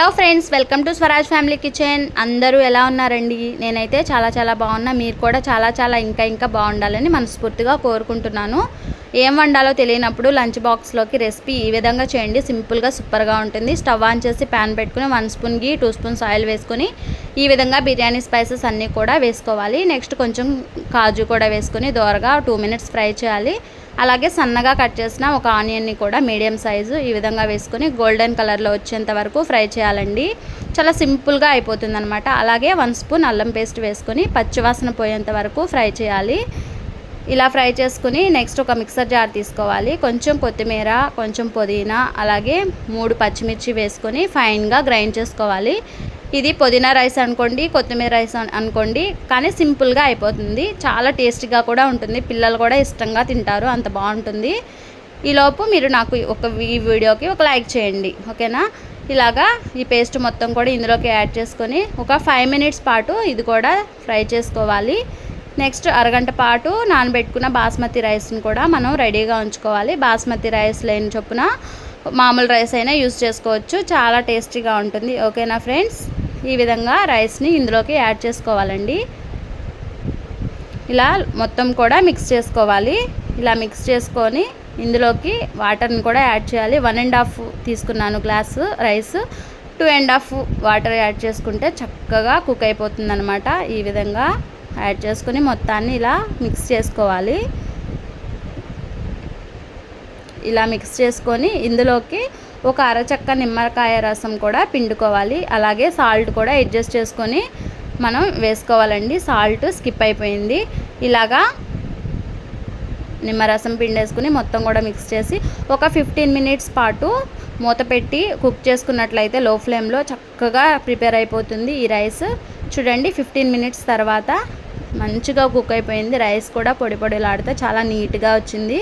Hello friends welcome to Swaraj family kitchen. అందరూ ఎలా ఉన్నారండి? నేనైతే చాలా చాలా బాగున్నా. మీరు కూడా చాలా చాలా ఇంకా ఇంకా బాగుండాలని మనస్ఫూర్తిగా కోరుకుంటున్నాను. ఏం వండాలో తెలియనప్పుడు లంచ్ బాక్స్లోకి రెసిపీ ఈ విధంగా చేయండి. సింపుల్గా సూపర్గా ఉంటుంది. స్టవ్ ఆన్ చేసి ప్యాన్ పెట్టుకుని one spoon ghee two spoons oil వేసుకొని ఈ విధంగా బిర్యానీ స్పైసెస్ అన్నీ కూడా వేసుకోవాలి. నెక్స్ట్ కొంచెం కాజు కూడా వేసుకొని దోరగా టూ మినిట్స్ ఫ్రై చేయాలి. అలాగే సన్నగా కట్ చేసిన ఒక ఆనియన్ని కూడా మీడియం సైజు ఈ విధంగా వేసుకొని గోల్డెన్ కలర్లో వచ్చేంత వరకు ఫ్రై చేయాలండి. చాలా సింపుల్గా అయిపోతుంది అనమాట అలాగే వన్ స్పూన్ అల్లం పేస్ట్ వేసుకొని పచ్చివాసన పోయేంత వరకు ఫ్రై చేయాలి. ఇలా ఫ్రై చేసుకుని నెక్స్ట్ ఒక మిక్సర్ జార్ తీసుకోవాలి. కొంచెం కొత్తిమీర కొంచెం పుదీనా అలాగే మూడు పచ్చిమిర్చి వేసుకొని ఫైన్గా గ్రైండ్ చేసుకోవాలి. ఇది పుదీనా రైస్ అనుకోండి కొత్తిమీర రైస్ అనుకోండి కానీ సింపుల్గా అయిపోతుంది. చాలా టేస్టీగా కూడా ఉంటుంది. పిల్లలు కూడా ఇష్టంగా తింటారు. అంత బాగుంటుంది. ఈలోపు మీరు నాకు ఒక ఈ వీడియోకి ఒక లైక్ చేయండి. ఓకేనా? ఇలాగా ఈ పేస్ట్ మొత్తం కూడా ఇందులోకి యాడ్ చేసుకొని ఒక ఫైవ్ మినిట్స్ పాటు ఇది కూడా ఫ్రై చేసుకోవాలి. నెక్స్ట్ అరగంట పాటు నానబెట్టుకున్న బాస్మతి రైస్ని కూడా మనం రెడీగా ఉంచుకోవాలి. బాస్మతి రైస్ లేని చొప్పున మామూలు రైస్ అయినా యూస్ చేసుకోవచ్చు. చాలా టేస్టీగా ఉంటుంది. ఓకేనా ఫ్రెండ్స్? ఈ విధంగా రైస్ని ఇందులోకి యాడ్ చేసుకోవాలండి. ఇలా మొత్తం కూడా మిక్స్ చేసుకోవాలి. ఇలా మిక్స్ చేసుకొని ఇందులోకి వాటర్ని కూడా యాడ్ చేయాలి. వన్ అండ్ హాఫ్ తీసుకున్నాను glass rice. Two and half water add చేసుకుంటే చక్కగా కుక్ అయిపోతుంది అనమాట ఈ విధంగా యాడ్ చేసుకుని మొత్తాన్ని ఇలా మిక్స్ చేసుకోవాలి. ఇలా మిక్స్ చేసుకొని ఇందులోకి ఒక అరచక్క నిమ్మకాయ రసం కూడా పిండుకోవాలి. అలాగే సాల్ట్ కూడా అడ్జస్ట్ చేసుకొని మనం వేసుకోవాలండి. సాల్ట్ స్కిప్ అయిపోయింది. ఇలాగా నిమ్మరసం పిండేసుకుని మొత్తం కూడా మిక్స్ చేసి ఒక ఫిఫ్టీన్ మినిట్స్ పాటు మూత పెట్టి కుక్ చేసుకున్నట్లయితే లో ఫ్లేమ్లో చక్కగా ప్రిపేర్ అయిపోతుంది ఈ రైస్ చూడండి ఫిఫ్టీన్ మినిట్స్ తర్వాత మంచిగా కుక్ అయిపోయింది. రైస్ కూడా పొడి పొడిలాడితే చాలా నీట్గా వచ్చింది.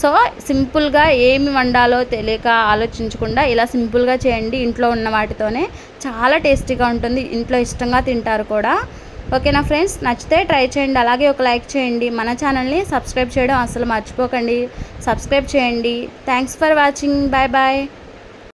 సో సింపుల్గా ఏమి వండాలో తెలియక ఆలోచించకుండా ఇలా సింపుల్గా చేయండి ఇంట్లో ఉన్న వాటితోనే. చాలా టేస్టీగా ఉంటుంది. ఇంట్లో ఇష్టంగా తింటారు కూడా. ఓకేనా ఫ్రెండ్స్? నచ్చితే ట్రై చేయండి. అలాగే ఒక లైక్ చేయండి. మన ఛానల్ని సబ్స్క్రైబ్ చేయడం అసలు మర్చిపోకండి. సబ్స్క్రైబ్ చేయండి. Thanks for watching. Bye bye.